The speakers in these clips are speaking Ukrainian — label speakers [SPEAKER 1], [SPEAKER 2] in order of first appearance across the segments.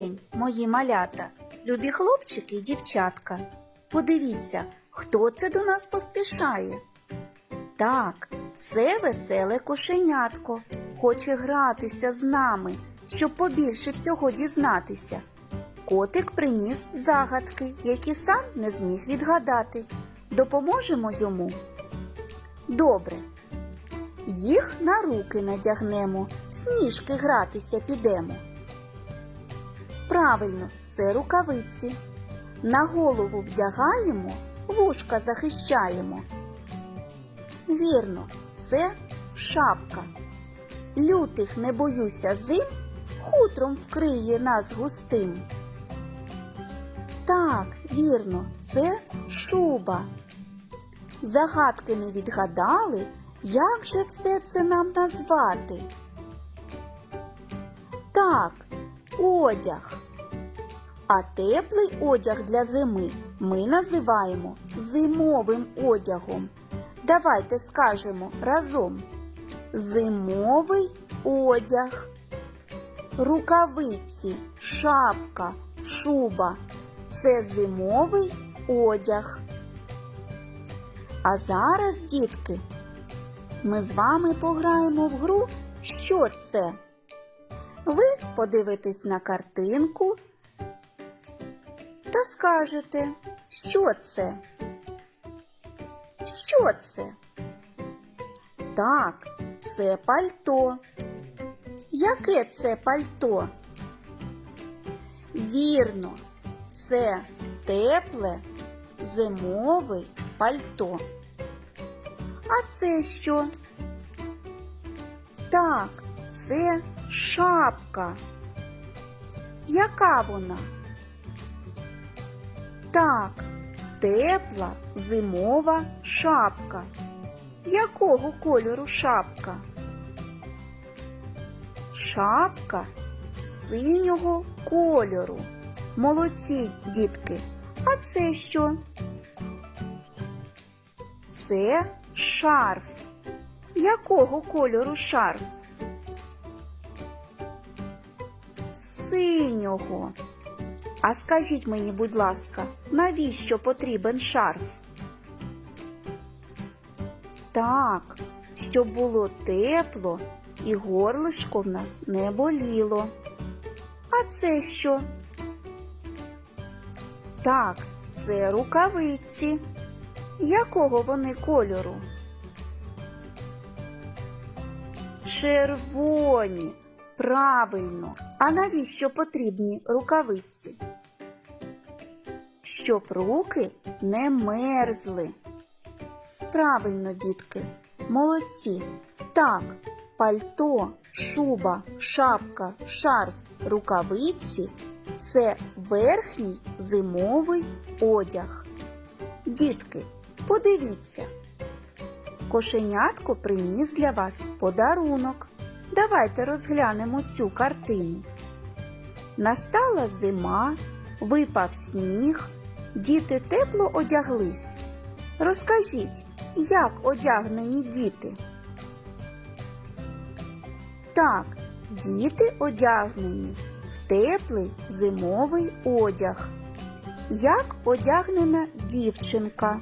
[SPEAKER 1] день, мої малята, любі хлопчики і дівчатка. Подивіться, хто це до нас поспішає. Так, це веселе кошенятко. Хоче гратися з нами, щоб побільше всього дізнатися. Котик приніс загадки, які сам не зміг відгадати. Допоможемо йому. Добре. Їх на руки надягнемо, в сніжки гратися підемо. Правильно, це рукавиці. На голову вдягаємо, вушка захищаємо. Вірно, це шапка. Лютих не боюся зим, хутром вкриє нас густим. Так, вірно, це шуба. Загадки не відгадали, як же все це нам назвати? Так, одяг. А теплий одяг для зими ми називаємо зимовим одягом. Давайте скажемо разом. Зимовий одяг. Рукавиці, шапка, шуба це зимовий одяг. А зараз, дітки, ми з вами пограємо в гру Що це? Ви подивитесь на картинку та скажете, що це? Що це? Так, це пальто. Яке це пальто? Вірно, це тепле зимове пальто. А це що? Так, це шапка. Яка вона? Так, тепла зимова шапка. Якого кольору шапка? Шапка синього кольору. Молодці, дітки. А це що? Це шарф. Якого кольору шарф? Синього. А скажіть мені, будь ласка, навіщо потрібен шарф? Так, щоб було тепло і горлишко в нас не боліло. А це що? Так, це рукавиці. Якого вони кольору? Червоні. Правильно. А навіщо потрібні рукавиці? Щоб руки не мерзли. Правильно, дітки, молодці. Так, пальто, шуба, шапка, шарф, рукавиці це верхній зимовий одяг. Дітки, подивіться. Кошенятко приніс для вас подарунок. Давайте розглянемо цю картину. Настала зима, випав сніг, діти тепло одяглись. Розкажіть, як одягнені діти? Так, діти одягнені в теплий зимовий одяг. Як одягнена дівчинка?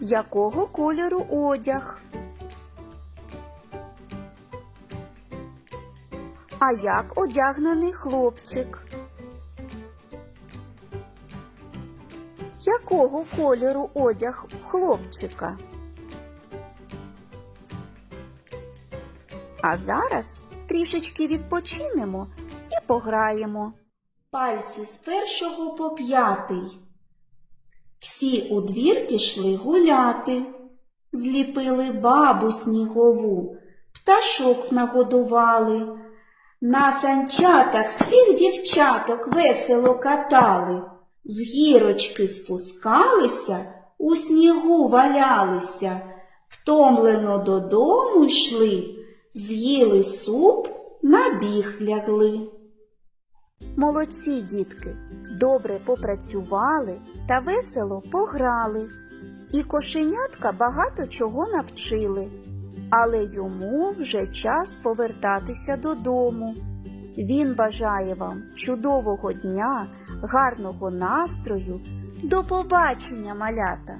[SPEAKER 1] Якого кольору одяг? А як одягнений хлопчик? Якого кольору одяг хлопчика? А зараз трішечки відпочинемо і пограємо. Пальці з першого по п'ятий. Всі у двір пішли гуляти, зліпили бабу снігову, пташок нагодували. На санчатах всіх дівчаток весело катали, з гірочки спускалися, у снігу валялися, втомлено додому йшли, з'їли суп, на біг лягли. Молодці, дітки, добре попрацювали та весело пограли. І кошенятка багато чого навчили. Але йому вже час повертатися додому. Він бажає вам чудового дня, гарного настрою. До побачення, малята!